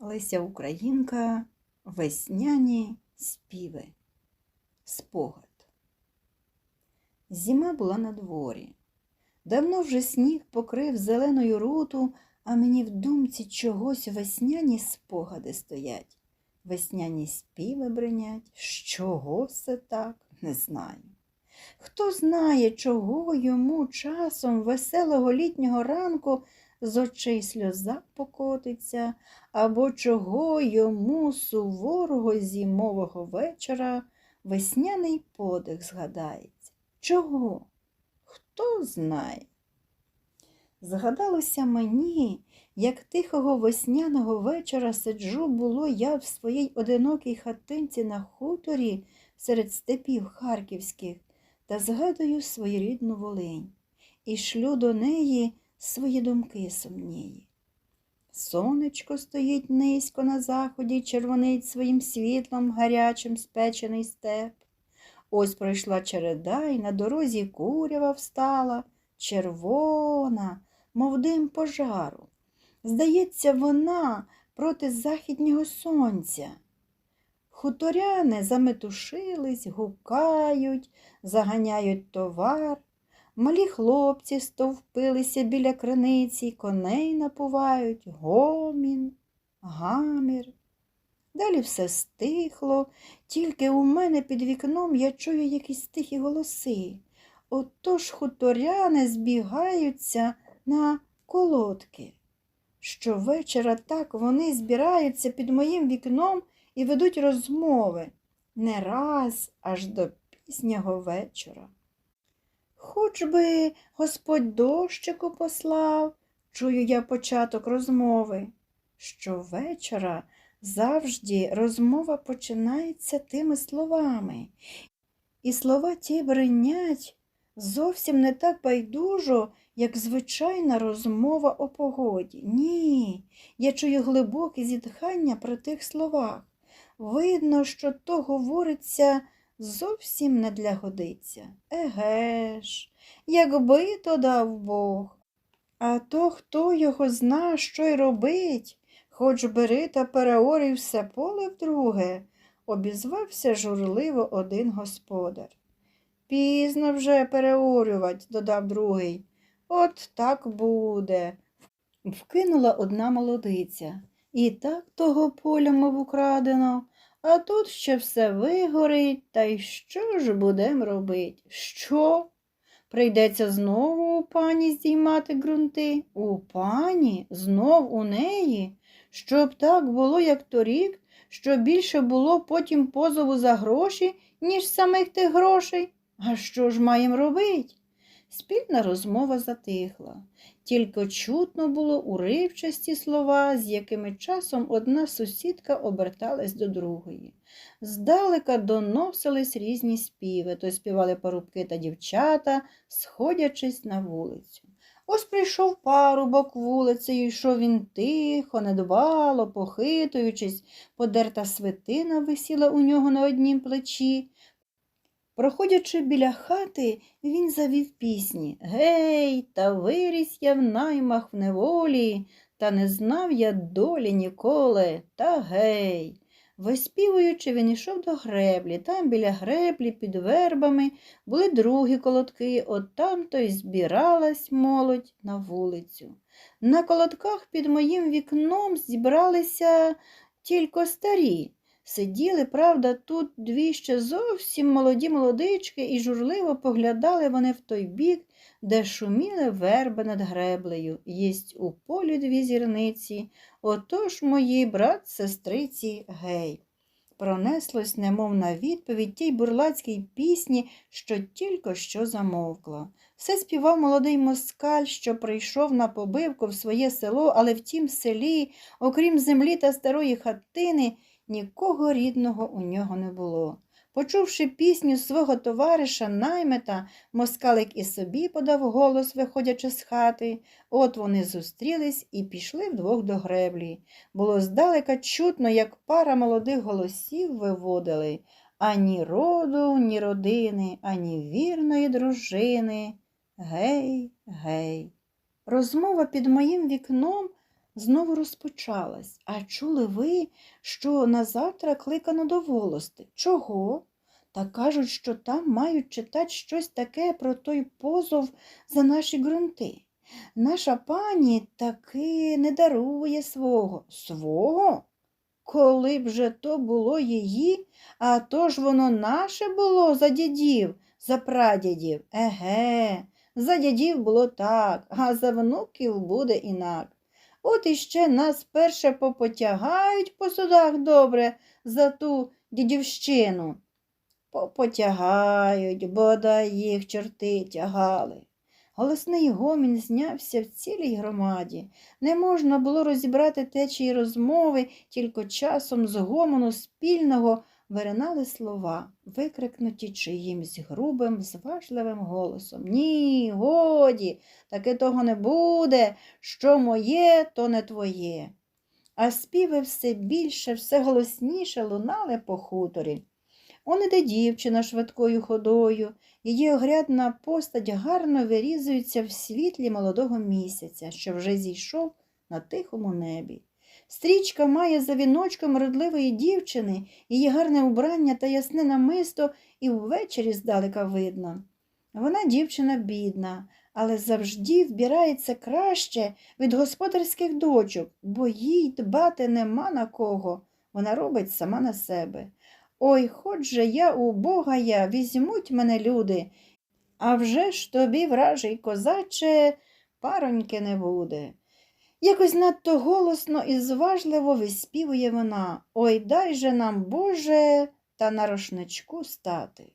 Леся Українка, весняні співи, спогад. Зима була на дворі. Давно вже сніг покрив зеленою руту, а мені в думці чогось весняні спогади стоять. Весняні співи бринять. З чого це так, не знаю. Хто знає, чого йому часом веселого літнього ранку з очей сльоза покотиться, або чого йому суворого зимового вечора весняний подих згадається. Чого? Хто знає? Згадалося мені, як тихого весняного вечора сиджу було я в своїй одинокій хатинці на хуторі серед степів харківських та згадую свою рідну Волинь і шлю до неї свої думки сумнії. Сонечко стоїть низько на заході, червонить своїм світлом гарячим спечений степ. Ось пройшла череда, і на дорозі курява встала, червона, мов дим пожару. Здається, вона проти західнього сонця. Хуторяни заметушились, гукають, заганяють товар. Малі хлопці стовпилися біля криниці, коней напувають, гомін, гамір. Далі все стихло, тільки у мене під вікном я чую якісь тихі голоси. Отож хуторяни збігаються на колодки. Щовечора так вони збираються під моїм вікном і ведуть розмови не раз аж до пізнього вечора. Хоч би Господь дощику послав, чую я початок розмови. Щовечора завжди розмова починається тими словами, і слова ті бринять зовсім не так байдужо, як звичайна розмова о погоді. Ні, я чую глибоке зітхання при тих словах. Видно, що то говориться зовсім не для годиця. Еге ж, якби то дав Бог. А то хто його зна, що й робить, хоч бери та переорій все поле вдруге, обізвався журливо один господар. Пізно вже переорювать, додав другий. От так буде. Вкинула одна молодиця. І так того поля, мов украдено, а тут ще все вигорить, та й що ж будем робить? Що? Прийдеться знову у пані здіймати ґрунти? У пані? Знов у неї? Щоб так було, як торік, щоб більше було потім позову за гроші, ніж самих тих грошей? А що ж маєм робить? Спільна розмова затихла. Тільки чутно було уривчасті слова, з якими часом одна сусідка оберталась до другої. Здалека доносились різні співи, то співали парубки та дівчата, сходячись на вулицю. Ось прийшов парубок вулицею, йшов він тихо, недбало, похитуючись, подерта свитина висіла у нього на однім плечі. Проходячи біля хати, він завів пісні Гей, та виріс я в наймах в неволі, та не знав я долі ніколи, та гей. Виспівуючи, він йшов до греблі. Там біля греблі під вербами були другі колодки, от там то й збиралась молодь на вулицю. На колодках під моїм вікном зібралися тільки старі. Сиділи, правда, тут дві ще зовсім молоді молодички, і журливо поглядали вони в той бік, де шуміли верби над греблею. Єсть у полі дві зірниці, отож мої брат, сестриці, гей. Пронеслось, немов на відповідь тій бурлацькій пісні, що тільки що замовкла. Все співав молодий москаль, що прийшов на побивку в своє село, але в тім селі, окрім землі та старої хатини, Нікого рідного у нього не було. Почувши пісню свого товариша наймета, москалик і собі подав голос, виходячи з хати. От вони зустрілись і пішли вдвох до греблі. Було здалека чутно, як пара молодих голосів виводили ані роду, ні родини, ані вірної дружини. Гей, гей. Розмова під моїм вікном знову розпочалась. А чули ви, що на завтра кликано до волости? Чого? Та кажуть, що там мають читати щось таке про той позов за наші ґрунти. Наша пані таки не дарує свого. Свого? Коли б же то було її, а то ж воно наше було за дідів, за прадідів. Еге, за дідів було так, а за внуків буде інак. От іще нас перше попотягають по судах добре за ту дідівщину. Попотягають, бодай їх чорти тягали. Голосний гомін знявся в цілій громаді. Не можна було розібрати течії розмови, тільки часом з гомону спільного виринали слова, викрикнуті чиїмсь грубим, зважливим голосом. Ні, годі, таки того не буде, що моє, то не твоє. А співи все більше, все голосніше лунали по хуторі. Он іде дівчина швидкою ходою, її огрядна постать гарно вирізується в світлі молодого місяця, що вже зійшов на тихому небі. Стрічка має за віночком родливої дівчини, її гарне убрання та ясне намисто і ввечері здалека видно. Вона дівчина бідна, але завжди вбирається краще від господарських дочок, бо їй дбати нема на кого, вона робить сама на себе. Ой, хоч же я убога я, візьмуть мене люди, а вже ж тобі, вражий козаче, пароньки не буде. Якось надто голосно і зважливо виспівує вона Ой дай же нам, Боже, та на рушничку стати.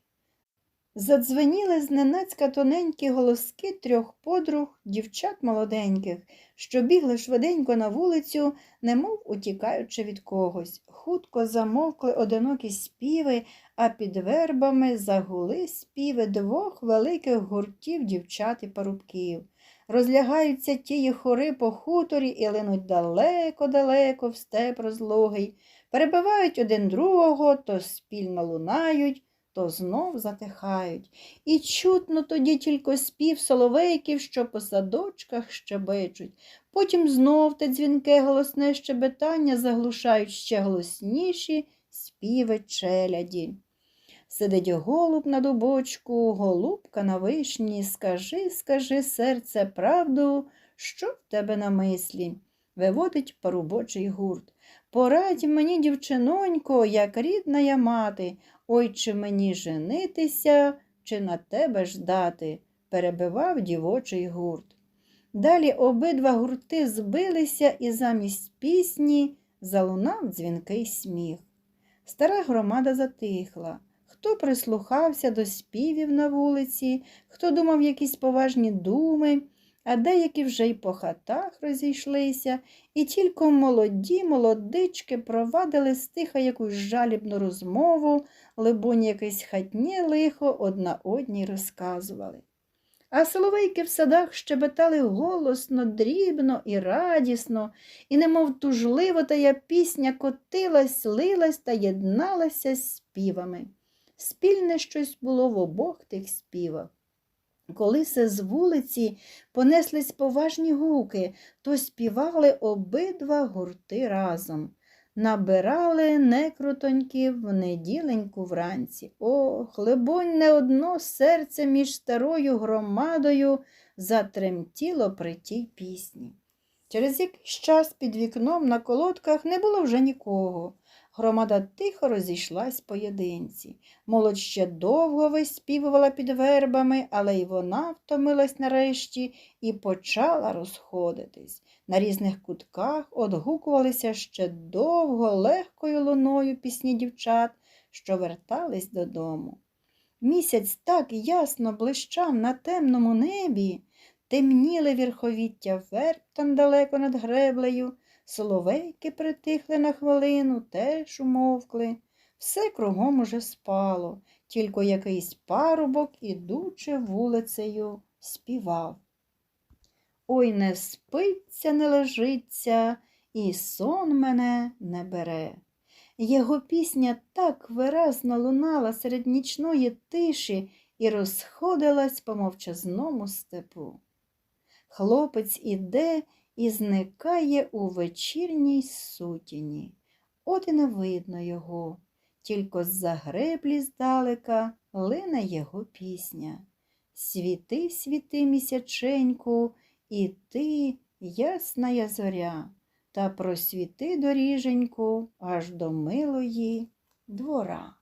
Задзвеніли зненацька тоненькі голоски трьох подруг, дівчат молоденьких, що бігли швиденько на вулицю, немов утікаючи від когось. Хутко замовкли одинокі співи, а під вербами загули співи двох великих гуртів дівчат і парубків. Розлягаються тії хори по хуторі і линуть далеко-далеко в степ розлогий, перебивають один другого, то спільно лунають, то знов затихають. І чутно тоді тільки спів соловейків, що по садочках щебечуть. Потім знов те дзвінке голосне щебетання заглушають ще голосніші співи челяді. Сидить голуб на дубочку, голубка на вишні, скажи, скажи, серце, правду, що в тебе на мислі? Виводить парубочий гурт. Порадь мені, дівчинонько, як рідна я мати, ой чи мені женитися, чи на тебе ждати, перебивав дівочий гурт. Далі обидва гурти збилися і замість пісні залунав дзвінкий сміх. Стара громада затихла. Хто прислухався до співів на вулиці, хто думав якісь поважні думи, а деякі вже й по хатах розійшлися, і тільки молоді молодички провадили стиха якусь жалібну розмову, либонь якесь хатнє лихо одна одній розказували. А соловейки в садах щебетали голосно, дрібно і радісно, і немов тужливо тая пісня котилась, лилась та єдналася з співами. Спільне щось було в обох тих співах. Коли се з вулиці понеслись поважні гуки, то співали обидва гурти разом. Набирали некрутоньків в неділеньку вранці. Ох, либонь, не одно серце між старою громадою затремтіло при тій пісні. Через якийсь час під вікном на колодках не було вже нікого. Громада тихо розійшлась поєдинці. Молодь ще довго виспівувала під вербами, але й вона втомилась нарешті і почала розходитись. На різних кутках одгукувалися ще довго легкою луною пісні дівчат, що вертались додому. Місяць так ясно блищав на темному небі, темніли вірховіття верб там далеко над греблею. Соловейки притихли на хвилину, теж умовкли. Все кругом уже спало, тільки якийсь парубок, ідучи вулицею, співав. Ой, не спиться, не лежиться, і сон мене не бере. Його пісня так виразно лунала серед нічної тиші і розходилась по мовчазному степу. Хлопець іде і зникає у вечірній сутіні. От і не видно його, тільки з-за греблі здалека лине його пісня. Світи, світи місяченьку, і ти, ясна зоря, та просвіти доріженьку аж до милої двора.